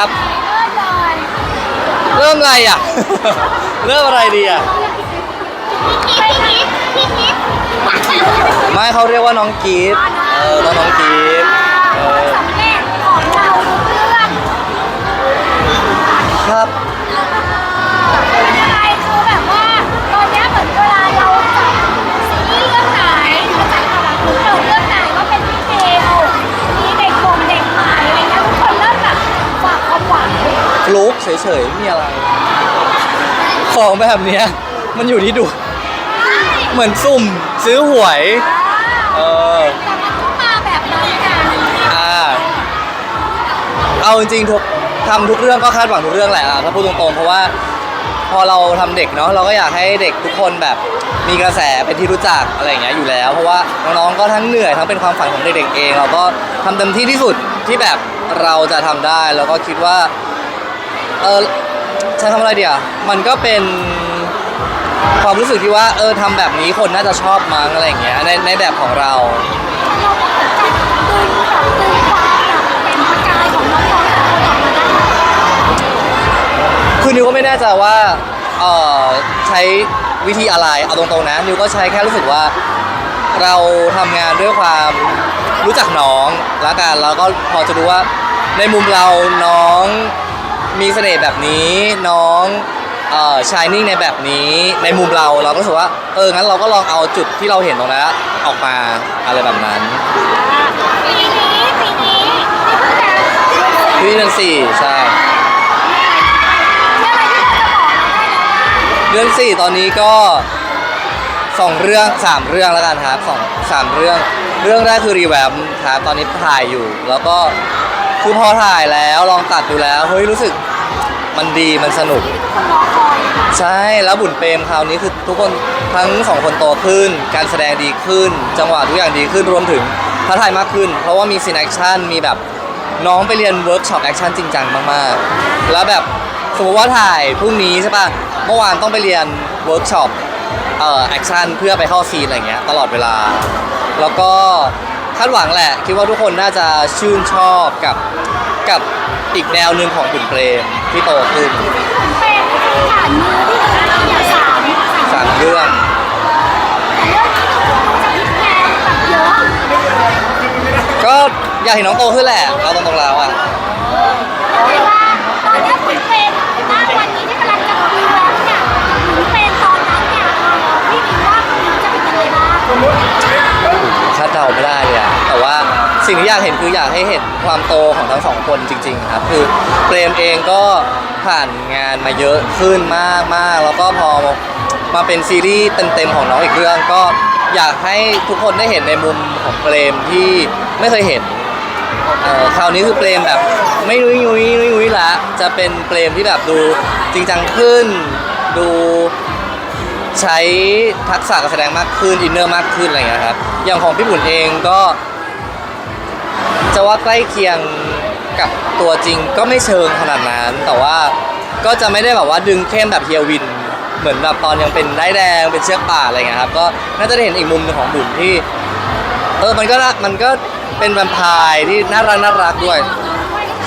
ครับเริ่มเลยเริ่มอะไรอะ เริ่มอะไรดีอะพี่คิดพี่คิดพี่คิดไม่เขาเรียกว่าน้องกีฟเออน้องน้องกีฟ เฉยๆไม่มีอะไร ของแบบเนี้ยมันอยู่ที่ดูเหมือนสุ่มซื้อหวย เออ แต่มันก็มาแบบนั้นกันอ่า เอาจริงๆทุกทำทุกเรื่องก็คาดหวังทุกเรื่องแหละถ้าพูดตรงๆ เพราะว่าพอเราทำเด็กเนาะเราก็อยากให้เด็กทุกคนแบบมีกระแสเป็นที่รู้จักอะไรอย่างเงี้ยอยู่แล้ว เพราะว่าน้องๆก็ทั้งเหนื่อยทั้งเป็นความฝันของเด็กๆเอง เราก็ทำเต็มที่ที่สุดที่แบบเราจะทำได้แล้วก็คิดว่า เออใช้คำอะไรเดียวมันก็เป็นความรู้สึกที่ว่าเออทำแบบนี้คนน่าจะชอบมั้งอะไรอย่างเงี้ยในในแบบของเรา เราก็เหมือนกันดึงแบบดึงความแบบเป็นประกายของน้องๆแต่ละคนออกมาได้คือนิวก็ไม่แน่ใจว่าเอ่อใช้วิธีอะไรเอาตรงๆนะนิวก็ใช้แค่รู้สึกว่าเราทำงานด้วยความรู้จักน้องแล้วกันแล้วก็พอจะรู้ว่าในมุมเราน้อง มีเสน่ห์แบบนี้น้องเอ่อชายนิ่งในแบบนี้ในมุมเราเราก็รู้สึกว่าเอองั้นเราก็ลองเอาจุดที่เราเห็นตรงนั้นออกมาอะไรแบบนั้นปีนี้ปีนี้ที่เพิ่งจะพี่เดือนสี่ใช่มีอะไรที่เราจะบอกเราได้ไหมว่าเรื่องสี่ตอนนี้ก็สองเรื่องสามเรื่องแล้วกันครับสองสามเรื่อง เรื่องแรกคือรีแวมครับตอนนี้ถ่ายอยู่ แล้วก็ คือพอถ่ายแล้วลองตัดดูแล้วเฮ้ยรู้สึกมันดีมันสนุก คนรอคอยนะใช่แล้วบุญเปรมคราวนี้คือทุกคนทั้งสองคนโตขึ้น การแสดงดีขึ้น จังหวะทุกอย่างดีขึ้นรวมถึงท้าทายมากขึ้น เพราะว่ามีซีนแอคชั่นมีแบบน้องไปเรียนเวิร์กช็อปแอคชั่นจริงจังมากๆ แล้วแบบสมมติว่าถ่ายพรุ่งนี้ใช่ป่ะเมื่อวานต้องไปเรียนเวิร์กช็อปเอ่อแอคชั่นเพื่อไปเข้าซีนอะไรเงี้ยตลอดเวลา แล้วก็าดหวังแหละ คิดว่าทุกคนน่าจะชื่นชอบกับกับอีกแนวหนึ่งของบุญเปรมที่โตขึ้นเป็นผ่านมือที่เราอยากสามสามเรื่องแต่เรื่องนี้เราจะพลิกแพลงแบบเยอะก็อยากเห็นน้องโตขึ้นแหละเอาตรงๆแล้วอะ สิ่งที่อยากเห็นคืออยากให้เห็นความโตของทั้งสองคนจริง ๆ ครับ คือเปรมเองก็ผ่านงานมาเยอะขึ้นมากมากๆ แล้วก็พอมาเป็นซีรีส์เต็มๆของน้องอีกเรื่องก็อยากให้ทุกคนได้เห็นในมุมของเปรมที่ไม่เคยเห็นคราวนี้คือเปรมแบบไม่นุ้ยนุ้ยนุ้ยนุ้ยละจะเป็นเปรมที่แบบดูจริงจังขึ้น ดูใช้ทักษะการแสดงมากขึ้นอินเนอร์มากขึ้นอะไรอย่างเงี้ยครับอย่างของพี่บุญเองก็ จะว่าใกล้เคียงกับตัวจริงก็ไม่เชิงขนาดนั้น แต่ว่าก็จะไม่ได้แบบว่าดึงเข้มแบบเฮียวิน เหมือนแบบตอนยังเป็นได้แดงเป็นเชือกป่าอะไรเงี้ยครับก็น่าจะได้เห็นอีกมุมหนึงของบุญที่เออมันก็น่ามันก็เป็นแวมไพร์ที่น่ารักน่ารักด้วย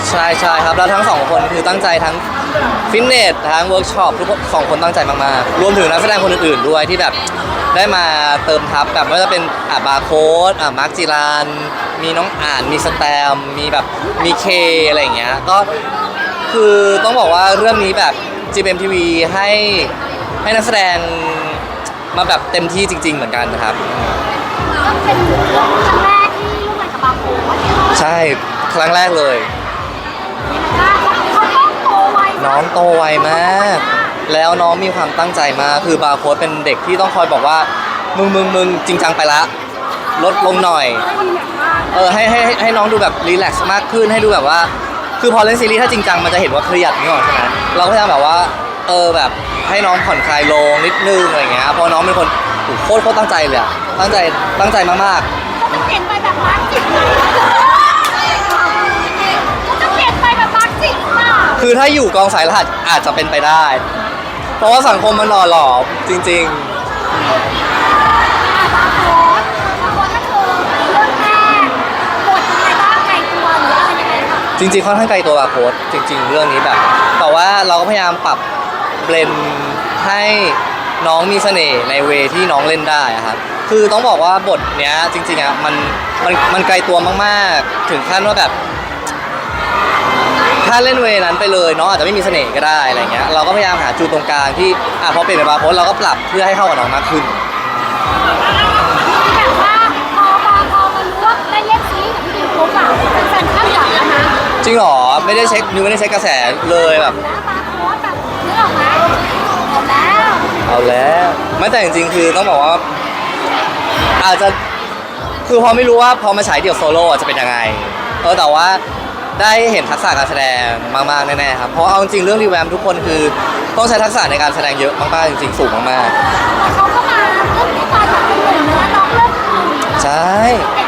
ใช่ใช่ครับแล้วทั้งสองคนคือตั้งใจทั้งฟิตเนสทั้งเวิร์กช็อปทุกคนสองคนตั้งใจมากๆรวมถึงนักแสดงคนอื่นๆด้วยที่แบบได้มาเติมทับแบบไม่ว่าจะเป็นอ่าบาร์โค้ดอ่ามาร์คจิราน มีน้องอ่านมีสแตมป์มีแบบมีเคอะไรอย่างเงี้ยก็คือต้องบอกว่าเรื่องนี้แบบ GMTV ให้ให้นักแสดงมาแบบเต็มที่จริง ๆ เหมือนกันนะครับก็เป็นครั้งแรกที่ร่วมงานกับบาโคใช่ครั้งแรกเลย เขาต้องโตไวน้องโตไวมาก แล้วน้องมีความตั้งใจมากคือบาร์โค้ดเป็นเด็กที่ต้องคอยบอกว่า มึงมึงมึงจริงจังไปละ ลดลงหน่อย เออให้ให้ให้ให้น้องดูแบบรีแลกซ์มากขึ้นให้ดูแบบว่า คือพอเล่นซีรีส์ถ้าจริงจังมันจะเห็นว่าเครียดนี่หรอกใช่ไหมเราก็พยายามแบบว่า เออแบบให้น้องผ่อนคลายลงนิดนึงอะไรเงี้ยเพราะน้องเป็นคนโอ้โหโคตรโคตรตั้งใจเลยอะตั้งใจตั้งใจมากเขาจะเปลี่ยนไปแบบมาร์กจิตเลยเขาจะเปลี่ยนไปแบบมาร์กจิตอะๆ คือถ้าอยู่กองสายรหัสอาจจะเป็นไปได้ เพราะว่าสังคมมันหล่อหลอมจริง ๆ บาโคบาโคก็คือเรื่องแรกบทยังไงบ้างไกลตัวหรืออะไรยังไงบ้าง จริงๆค่อนข้างไกลตัวบาร์โค้ดจริง ๆ เรื่องนี้แบบ แต่ว่าเราก็พยายามปรับเบรนให้น้องมีเสน่ห์ในเวที่น้องเล่นได้อะครับ คือต้องบอกว่าบทเนี้ยจริงๆอะมันมันมันไกลตัวมากๆ ถึงขั้นว่าแบบ ถ้าเล่นเวนั้นไปเลยน้องอาจจะไม่มีเสน่ห์ก็ได้อะไรเงี้ยเราก็พยายามหาจูตรงกลางที่อะพอเปลี่ยนเป็นบาร์โค้ดเราก็ปรับเพื่อให้เข้ากับน้องมากขึ้น จริงเหรอไม่ได้เช็คนิวไม่ได้เช็คกระแสเลยแบบแล้วมาโค้ดแบบนึกออกไหมเอาแล้วเอาแล้วไม่แต่จริงๆคือต้องบอกว่า อาจจะคือพอไม่รู้ว่าพอมาฉายเดี่ยวโซโล่จะเป็นยังไงเออแต่ว่าได้เห็นทักษะการแสดงมากๆแน่ๆครับเพราะเอาจริงๆเรื่องรีแวมทุกคนคือต้องใช้ทักษะในการแสดงเยอะมากๆจริงๆสูงมากแต่เขาก็มาเรื่องที่มาจากเป็นหนึ่งนะน้องเริ่มหนึ่งๆใช่เ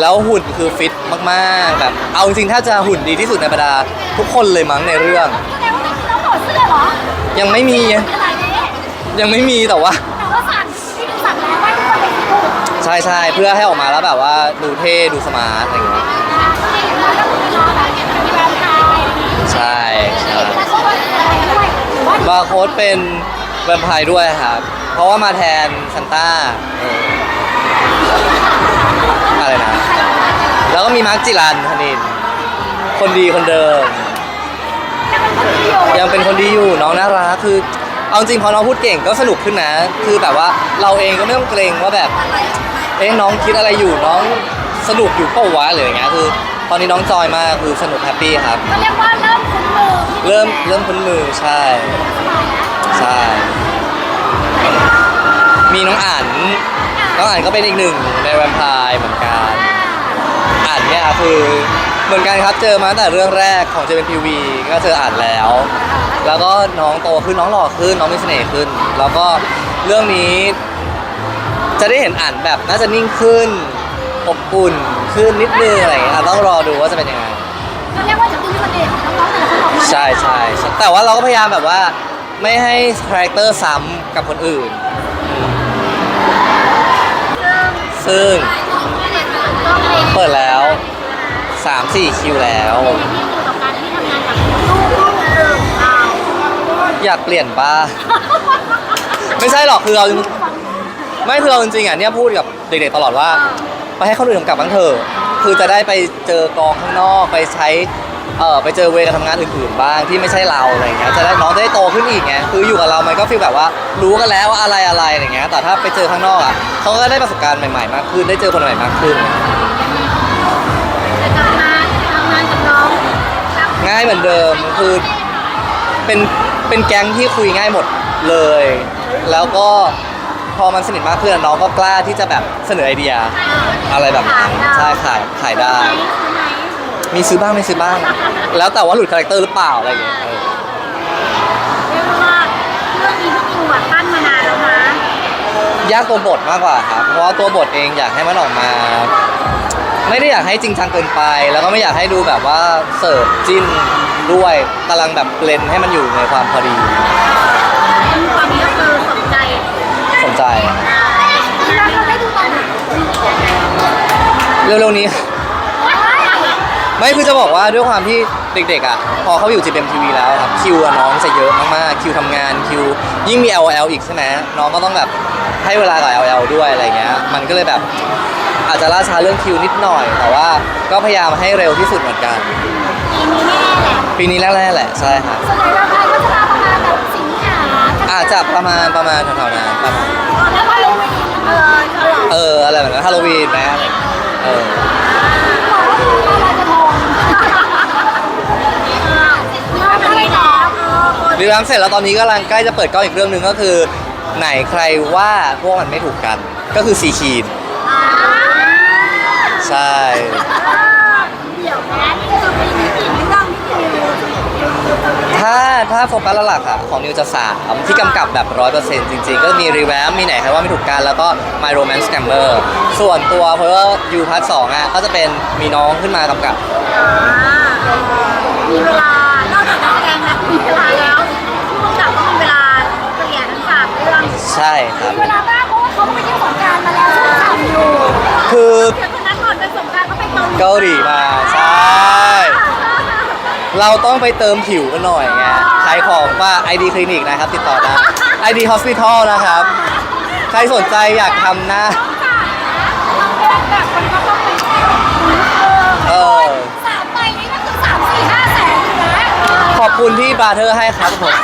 แล้วหุ่นคือฟิตมากๆแบบเอาจริงๆถ้าจะหุ่นดีที่สุดในบรรดาทุกคนเลยมั้งในเรื่อง แสดงว่านี่คือน้องถอดเสื้อเหรอยังไม่มีอะไรเนี่ยยังไม่มีแต่ว่า แต่ว่าสั่งที่ดูสั่งแล้วว่าทุกคนเป็นครูใช่ใช่เพื่อให้ออกมาแล้วแบบว่าดูเท่ดูสมาร์ทอะไรอย่างเงี้ยแล้วก็คือน้องแบบมีแววตาใช่ใช่แล้วก็ว่าอะไรด้วยหรือว่าบาร์โค้ดเป็นแวมไพร์ด้วยครับเพราะว่ามาแทนซันต้าเอออะไรนะ แล้วก็มีมาร์คจิรันธนินคนดีคนเดิมยังเป็นคนที่อยู่ยังเป็นคนดีอยู่น้องน่ารักคือเอาจริงพอน้องพูดเก่งก็สนุกขึ้นนะ คือแบบว่าเราเองก็ไม่ต้องเกรงว่าแบบเอ๊ะน้องคิดอะไรอยู่น้องสนุกอยู่เป้าวะหรืออย่างเงี้ยคือ ตอนนี้น้องจอยมากคือสนุกแฮปปี้ครับ ก็เรียกว่าเริ่มคุ้นมือพี่เริ่มเริ่มคุ้นมือใช่สบายแล้วใช่ มีน้องอ่านน้องอ่านก็เป็นอีกหนึ่งในแวมไพร์เหมือนกันอ่าน เนี่ยคือเหมือนกันครับเจอมาตั้งแต่เรื่องแรกของเจเป็นทีวีก็เจออ่านแล้ว แล้วก็น้องโตขึ้นน้องหล่อขึ้นน้องมีเสน่ห์ขึ้น แล้วก็เรื่องนี้ จะได้เห็นอ่านแบบน่าจะนิ่งขึ้นอบอุ่นขึ้นนิดนึงอะไรอย่างเงี้ยอะต้องรอดูว่าจะเป็นยังไง ก็เรียกว่าจะตีประเด็นน้องๆแต่ละคนออกมาใช่ใช่ใช่แต่ว่าเราก็พยายามแบบว่าไม่ให้คาแรคเตอร์ซ้ำกับคนอื่น ซึ่งต้องเพลงเปิดแล้ว 3-4 คิวแล้วอยารที่ทำงานกับลูกลูกเดิมเราอยากเปลี่ยนป้า ไม่ใช่หรอกคือเราไม่คือเราจริงๆอะเนี่ยพูดกับเด็กๆตลอดว่า ไปให้คนอื่นกำกับบ้างเถอะคือจะได้ไปเจอกองข้างนอกไปใช้เออไปเจอเวรการทำงานอื่นๆบ้างที่ไม่ใช่เราอะไรเงี้ยจะได้น้องจะได้โตขึ้นอีกไงคืออยู่กับเรา มันก็ฟีลแบบว่ารู้กันแล้วว่าอะไรอะไรอะไรอย่างเงี้ยแต่ถ้าไปเจอข้างนอกอะเขาก็ได้ประสบการณ์ใหม่ๆมากขึ้นได้เจอคนใหม่มากขึ้น ง่ายเหมือนเดิมคือเป็นเป็นแก๊งที่คุยง่ายหมดเลย แล้วก็พอมันสนิทมากขึ้นอะน้องก็กล้าที่จะแบบเสนอไอเดียอะไรแบบนั้นใช่ขายขายได้ไหนคือไหนมีซื้อบ้างไม่ซื้อบ้าง แล้วแต่ว่าหลุดคาแรคเตอร์หรือเปล่าอะไรอย่างเงี้ยเออเรียกว่าเรื่องนี้พี่ดิวอะตั้นมานานแล้วนะยากตัวบทมากกว่าครับเพราะว่าตัวบทเองอยากให้มันออกมา ไม่ได้อยากให้จริงจังเกินไป แล้วก็ไม่อยากให้ดูแบบว่าเสิร์ฟจิ้นด้วยกำลังแบบเบลนให้มันอยู่ในความพอดีตอนนี้ก็คือสนใจสนใจที่รักเราได้ดูตอนไหนเร็วๆนี้ ไม่คือจะบอกว่าด้วยความที่เด็กๆอะพอเขาอยู่ GMTV แล้วครับคิวอะน้องจะเยอะมากๆคิวทำงานคิวยิ่งมี LL อีกใช่ไหมน้องก็ต้องแบบให้เวลากับ LL ด้วยอะไรเงี้ยมันก็เลยแบบ อาจจะล่าช้าเรื่องคิวนิดหน่อย แต่ว่าก็พยายามให้เร็วที่สุดเหมือนกัน ปีนี้แน่แหละปีนี้แรกๆแหละใช่ครับส่วนใหญ่เราไทยก็จะมาประมาณแบบสิงหาอาจจะประมาณประมาณแถวๆนั้นประมาณแล้วก็ลงไปอีกเออฉลองเอออะไรแบบนั้นฮาโลวีนไหมอะไรเออบอกว่าคือลอยกระทงเริ่มได้แล้วเออรีรัมเสร็จแล้วตอนนี้กำลังใกล้จะเปิดกล้องอีกเรื่องหนึ่งก็คือ ไหนใครว่าพวกมันไม่ถูกกัน ก็คือซีคีนอ่า ใช่ เดี๋ยวนะนี่คือปีนี้กี่เรื่องพี่ดิวถ้าถ้าโฟกัสหลักๆอะของนิวจะสามที่กำกับแบบร้อยเปอร์เซ็นต์จริงๆ ก็มีรีแวมมีไหนใครว่าไม่ถูกกัน แล้วก็ My Romance Scammer ส่วนตัวเพราะว่ายูพาร์ทสองอะก็จะเป็นมีน้องขึ้นมากำกับ อ่ามีเวลานอกจากนักแสดงแล้วมีเวลาแล้วผู้กำกับก็มีเวลาเปลี่ยนทั้งสามเรื่องใช่ครับ มีเวลาบ้างเพราะว่าเขาไปเที่ยวสงกรารมาแล้วช่วงสามอยู่คือ เดี๋ยวคนนั้นก่อนไปสงกรารก็ไปเกาหลีเกาหลีมาใช่อ่าเราต้องไปเติมผิวกันหน่อยไงขายของว่า ID คลินิกนะครับ ติดต่อได้ ID Hospital นะครับ ใครสนใจอยากทำหน้าต้องจ่ายนะบางเดือนแบบมันก็ต้องไปแช่เอเอออ สามใบนี้ก็คือสามสี่ห้าแสนอยู่นะ ขอบคุณที่บาร์เทอร์ให้ครับผม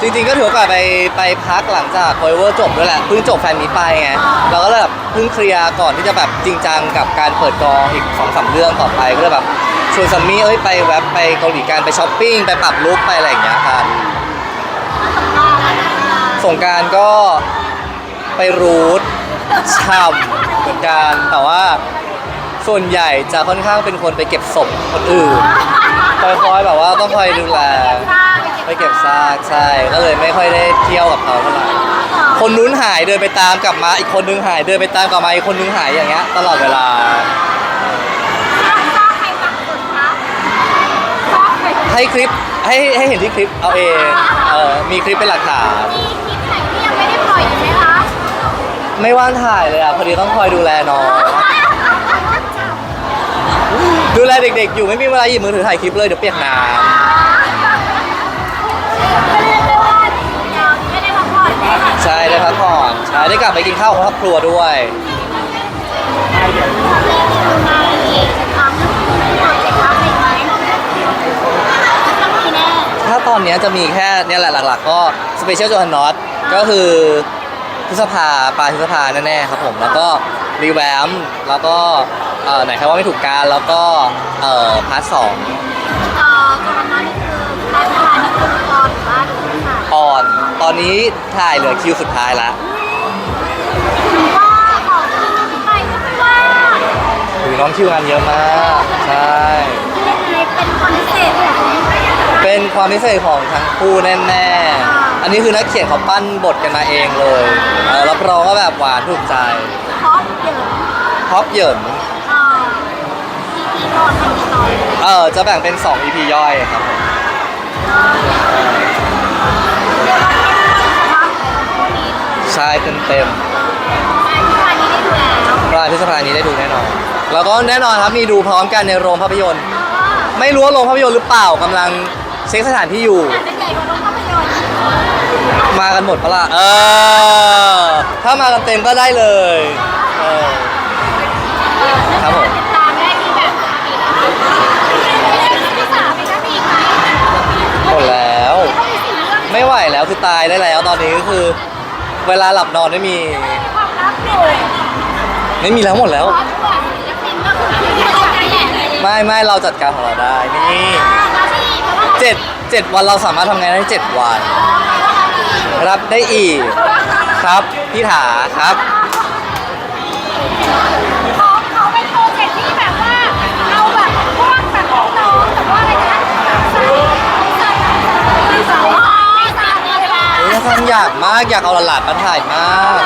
จริงๆก็ถือโอกาสไปไปพักหลังจากโคเวอร์จบด้วยแหละเพิ่งจบแฟนมีไปไงเราก็เลยแบบเพิ่งเคลียร์ก่อนที่จะแบบจริงจังกับการเปิดกองอีกสองสามเรื่องต่อไปก็เลยแบบชวนซัมมี่เอ้ยไปแวบไปเกาหลีกันไปช้อปปิ้งไปปรับลุคไปอะไรอย่างเงี้ยครับสงกรารก็ไปรูทช่ำเหมือนกันแต่ว่าส่วนใหญ่จะค่อนข้างเป็นคนไปเก็บศพคนอื่นคอยๆแบบว่าต้องคอยดูแล ไปเก็บซากใช่ก็เลยไม่ค่อยได้เที่ยวกับเขาเท่าไหร่คนนู้นหายเดินไปตามกลับมาอีกคนนึงหายเดินไปตามกลับมาอีกคนนึงหายอย่างเงี้ยตลอดเวลาให้คลิปให้ให้เห็นที่คลิปเอาเองเออมีคลิปเป็นหลักฐานมีคลิปไหนที่ยังไม่ได้ปล่อยอีกไหมคะไม่ว่างถ่ายเลยอะพอดีต้องคอยดูแลน้อง ดูแลเด็กๆ อยู่ไม่มีเวลาหยิบมือถือถ่ายคลิปเลยเดี๋ยวเปียกน้ไม่ได้ไม่ว่าเราไม่ได้พักผ่อนได้ค่ะำ ใช่ได้พักผ่อนใช่ได้กลับไปกินข้าวกับครอบครัวด้วยถ้าตอนเนี้ยจะมีแค่เนี่ยแหละหลัก ๆ ก็สเปเชียลโจฮันนอตก็คือพฤษภาปลายพฤษภาแน่ๆครับผมแล้วก็รีแวมแล้วก็เอ่อไหนครับว่าไม่ถูกการแล้วก็เอ่อพาร์ทสอง เอ่อตัวนั้นนี่คือแม่ทานนี่คือตอนหรือว่ คือค่ะออน ตอนนี้ถ่ายเหลือคิวสุดท้ายละว่าขอคิวไปก็ไม่ว่าถือน้องคิวงานเยอะมาก ใช่ ยังไงเป็นคอนเซ็ปต์ของเป็นความพิเศษของทั้งคู่แน่ๆ อันนี้คือนักเขียนเขาปั้นบทกันมาเองเลยเออรับรองว่าแบบหวานถูกใจท็อปเยอะท็อปเหยินเอ่อ EP ก่อนเป็นตอนเออจะแบ่งเป็น 2 EP ย่อยครับเรี ใช่เต็มเต็มงาที่นี้ได้ดูแล้วๆปลายพฤษภานี้ได้ดูแน่นอน แล้วก็แน่นอนครับมีดูพร้อมกันในโรงภาพยนตร์ ไม่รู้ว่าโรงภาพยนตร์หรือเปล่ากำลังเช็คสถานที่อยู่อาจจะใหญ่กว่าโรงภาพยนตร์มากันหมดปะล่ะเออ ถ้ามากันเต็มก็ได้เลยเออครับผมติดตามได้ที่แบบที่สามเป็นนักอีกไหมดแล้ว ไม่ไหวแล้วคือตายได้แล้วตอนนี้ก็คือ เวลาหลับนอนไม่มี ความลับอยู่ไม่มีแล้วหมดแล้ว เพราะตัวศิลปินก็คือที่เราใจแหละเลยไม่ไม่เราจัดการของเราได้นี่มาที่เพราะว่าเจ็ดเจ็ดวันเราสามารถทำงานได้เจ็ดวัน รับได้อีก ครับพี่ถาครับ อยากมากอยากเอาหลานมาถ่ายมาก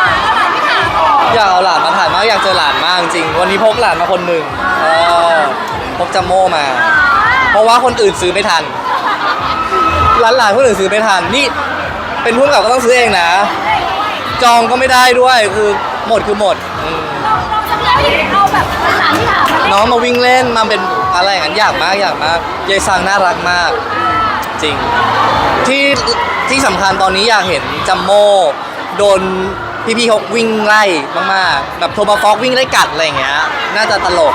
ไม่ถามก่อนอยากเอาหลานมาถ่ายมากอยากเจอหลานมากจริงๆวันนี้พกหลานมาคนหนึ่งเออพกจัมโม่มา เพราะว่าคนอื่นซื้อไม่ทันหลานหลานๆคนอื่นซื้อไม่ทันนี่ เป็นผู้กำกับก็ต้องซื้อเองนะ จองก็ไม่ได้ด้วยคือหมดคือหมดอืมเราเราจะไม่ได้เอาแบบหลานที่ถามมาเล่นน้องมาวิ่งเล่นมาเป็นอะไรอย่างนั้นอยากมากอยากมากยายซังน่ารักมาก จริง ที่ที่สำคัญตอนนี้อยากเห็นจัมโม่โดนพี่พี่ๆเขาวิ่งไล่มากๆแบบโทมาฟอกวิ่งไล่กัดอะไรอย่างเงี้ยน่าจะตลก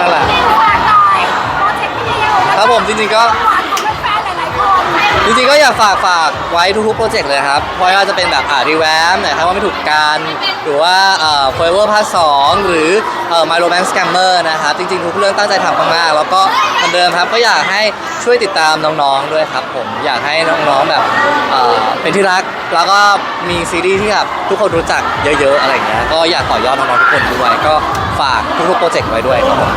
นั่นแหละ ฝากหน่อยโปรเจกต์ที่เดียวครับผมจริงๆก็ จริงๆก็อยากฝากฝากไว้ทุกๆโปรเจกต์เลยครับ เพราะว่าจะเป็นแบบอ่ารีแวมนะครับว่าไม่ถูกการหรือว่าเอ่อ Forever Part 2หรือเอ่อ My Romance Scammer นะครับจริงๆ ทุกเรื่องตั้งใจทำมากๆแล้วก็เหมือนเดิมครับก็อยากให้ช่วยติดตามน้องๆด้วยครับผมอยากให้น้องๆแบบเอ่อเป็นที่รักแล้วก็มีซีรีส์ที่แบบทุกคนรู้จักเยอะๆอะไรอย่างเงี้ยก็อยากต่อยอดน้องๆทุกคนด้วยก็ฝากทุกๆโปรเจกต์ไว้ด้วยครับผม